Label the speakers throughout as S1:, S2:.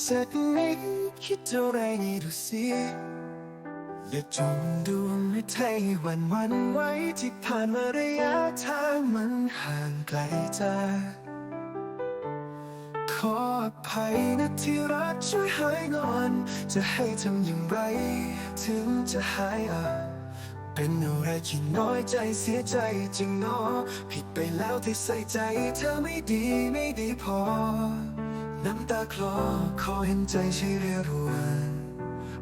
S1: เสร็จนี้คิดอะไรนี่ดูสิอย่าจมดวงไม่ไทยวันวันไว้ที่ผ่านมาระยะทางมันห่างไกลจาขออภัยนะที่รักช่วยหายงอน จะให้ทำอย่างไร ถึงจะหายอะ เป็นอะไรที่น้อยใจเสียใจจริงเนาะผิดไปแล้วที่ใส่ใจเธอไม่ดีไม่ดีพอ น้ำตาคลอขอเห็นใจใช่เรียรวน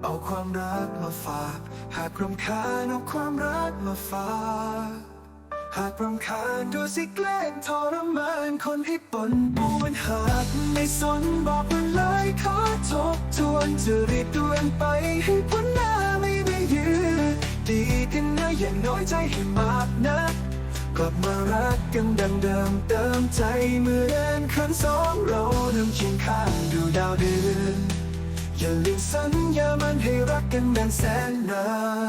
S1: เอาความรักมาฝาก หากรำคาญเอาความรักมาฝาก หากรำคาญดูสิแกล้งทรมานคนให้ปนปูมันหากไม่สนบอกมันเลยขอทบทวนจะรีบด่วนไปให้พ้นหน้าไม่ได้ยืนดีกันนะอย่าน้อยใจให้มากนะ กลับมารักกันดังเดิมเติมใจเหมือนครั้งสองเรานั่งเคียงข้างดูดาวเดือนอย่าลืมสัญญามันให้รักกันนานแสนนาน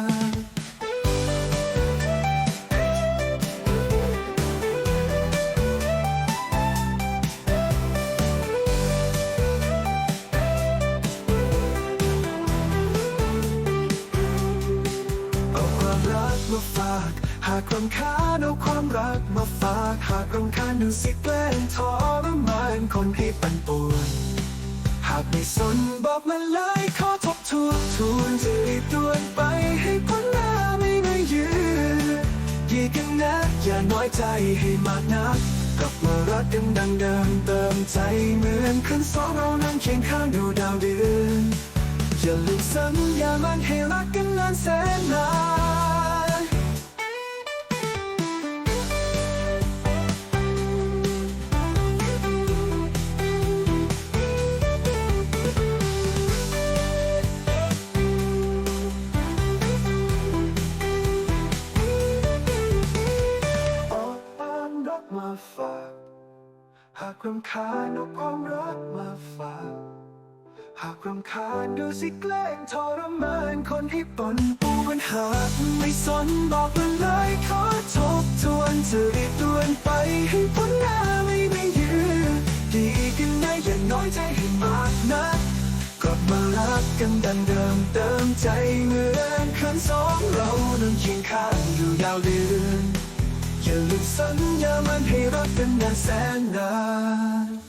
S1: รักมาฝาก หากรำคาญเอาความรักมาฝาก หากรำคาญดูสิแกล้งทรมานคนให้ปั่นป่วน หากไม่สนบอกมาเลยขอทบทวนทวนจะรีบด่วนไปให้พ้นหน้าไม่ได้ยืนยีกันนะอย่าน้อยใจให้มากนักกลับมารักกันดังเดิมเติมใจเหมือนคืนสองเรานั่งเคียงข้างดูดาวเดือนอย่าลืมสัญญามันให้รักกันนานแสนนาน ฝาก หากรำคาญเอาความรักมาฝาก หากรำคาญดูสิแกล้งทรมานคนให้ปนปูปัญหาไม่สนบอกมาเลยขอทบทวนจะรีบด่วนไปให้พ้นหน้าไม่ไม่ยืนดีกันนะอย่าน้อยใจให้มากนะกลับมารักกันดังเดิมเติมใจเหมือนครั้งสองเรานั่งเคียงข้างอยู่ยาวเดือนอย่าลืมสัญ มันให้รักกันนานแสนนาน